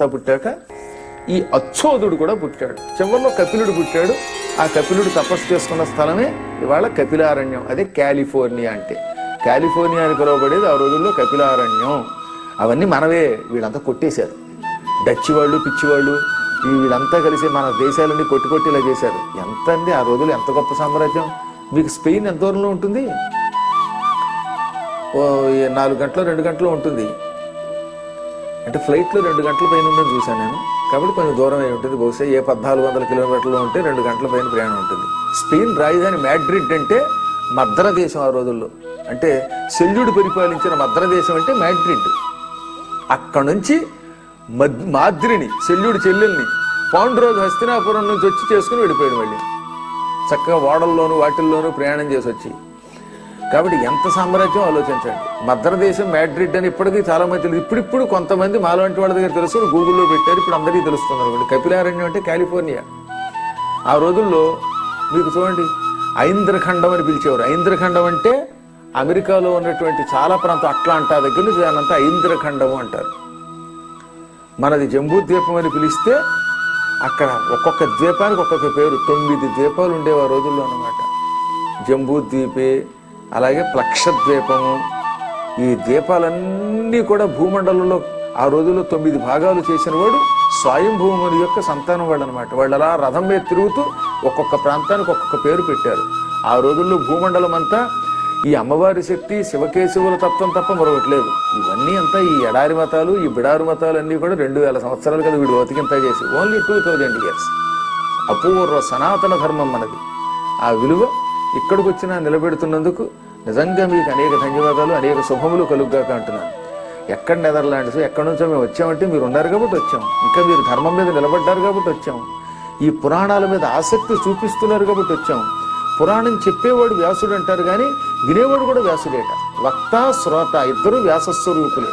అంతా పుట్టాక ఈ అచ్చోదుడు కూడా పుట్టాడు. చివరిలో కపిలుడు పుట్టాడు. ఆ కపిలుడు తపస్సు చేసుకున్న స్థలమే ఇవాళ కపిలారణ్యం. అదే కాలిఫోర్నియా అంటే. కాలిఫోర్నియా అని పిలువబడేది ఆ రోజుల్లో కపిలారణ్యం. అవన్నీ మనవే వీళ్ళంతా కొట్టేశారు. డచ్ వాళ్ళు పిచ్చి వాళ్ళు వీళ్ళంతా కలిసి మన దేశాలన్నీ కొట్టి కొట్టి ఇలా చేశారు. ఎంత అండి ఆ రోజుల్లో ఎంత గొప్ప సామ్రాజ్యం. మీకు స్పెయిన్ ఎంత దూరంలో ఉంటుంది? ఓ నాలుగు గంటలు రెండు గంటలు ఉంటుంది. అంటే ఫ్లైట్లో రెండు గంటల పైన ఉందని చూశాను నేను. కాబట్టి కొంచెం దూరం అయి ఉంటుంది. బహుశా ఏ పద్నాలుగు వందల కిలోమీటర్లు ఉంటే రెండు గంటల పైన ప్రయాణం ఉంటుంది. స్పెయిన్ రాజధాని మ్యాడ్రిడ్ అంటే మద్ర దేశం ఆ రోజుల్లో. అంటే శల్యుడు పరిపాలించిన మద్ర దేశం అంటే మ్యాడ్రిడ్ అక్కడ నుంచి మద్ మాద్రిని శల్యుడి చెల్లెల్ని పాండురోజు హస్తినాపురం నుంచి వచ్చి చేసుకుని వెళ్ళిపోయాడు మళ్ళీ. చక్కగా ఓడల్లోనూ వాటిల్లోనూ ప్రయాణం చేసి వచ్చి కాబట్టి ఎంత సామ్రాజ్యం ఆలోచించండి. మద్రదేశం మ్యాడ్రిడ్ అని ఇప్పటికీ చాలా మంది తెలియదు ఇప్పుడిప్పుడు కొంతమంది మాలాంటి వాళ్ళ దగ్గర తెలుసు గూగుల్లో పెట్టారు. ఇప్పుడు అందరికీ తెలుస్తుంది అనుకోండి కపిలారణ్యం అంటే కాలిఫోర్నియా. ఆ రోజుల్లో మీకు చూడండి ఐంద్రఖండం అని పిలిచేవారు. ఐంద్రఖండం అంటే అమెరికాలో ఉన్నటువంటి చాలా ప్రాంతం అట్లాంటా దగ్గర నుంచి దానంతా ఐంద్రఖండము అంటారు. మనది జంబూ ద్వీపం అని పిలిస్తే అక్కడ ఒక్కొక్క ద్వీపానికి ఒక్కొక్క పేరు. తొమ్మిది ద్వీపాలు ఉండేవి ఆ రోజుల్లో అన్నమాట. జంబూ ద్వీపే అలాగే ప్లక్ష ద్వీపము ఈ ద్వీపాలన్నీ కూడా భూమండలంలో ఆ రోజుల్లో తొమ్మిది భాగాలు చేసిన వాడు స్వయంభూముని యొక్క సంతానం వాడు అనమాట వాళ్ళు అలా రథం మీద తిరుగుతూ ఒక్కొక్క ప్రాంతానికి ఒక్కొక్క పేరు పెట్టారు. ఆ రోజుల్లో భూమండలం అంతా ఈ అమ్మవారి శక్తి శివకేశవుల తత్వం తప్ప మరొకటి లేదు. ఇవన్నీ అంతా ఈ ఎడారి మతాలు ఈ బిడారు మతాలు అన్నీ కూడా రెండు వేల సంవత్సరాలు కదా వీడు బతికింత చేసి. Only two thousand years. అపూర్వ సనాతన ధర్మం మనది. ఆ విలువ ఇక్కడికి వచ్చినా నిలబెడుతున్నందుకు నిజంగా మీకు అనేక ధన్యవాదాలు అనేక శుభములు కలుగ్గాక అంటున్నాను. ఎక్కడ నెదర్లాండ్స్ ఎక్కడి నుంచో మేము వచ్చామంటే మీరు ఉన్నారు కాబట్టి వచ్చాం. ఇంకా మీరు ధర్మం మీద నిలబడ్డారు కాబట్టి వచ్చాం. ఈ పురాణాల మీద ఆసక్తి చూపిస్తున్నారు కాబట్టి వచ్చాం. పురాణం చెప్పేవాడు వ్యాసుడు అంటారు కానీ వినేవాడు కూడా వ్యాసుడేట. వక్త శ్రోత ఇద్దరు వ్యాసస్వరూపులే.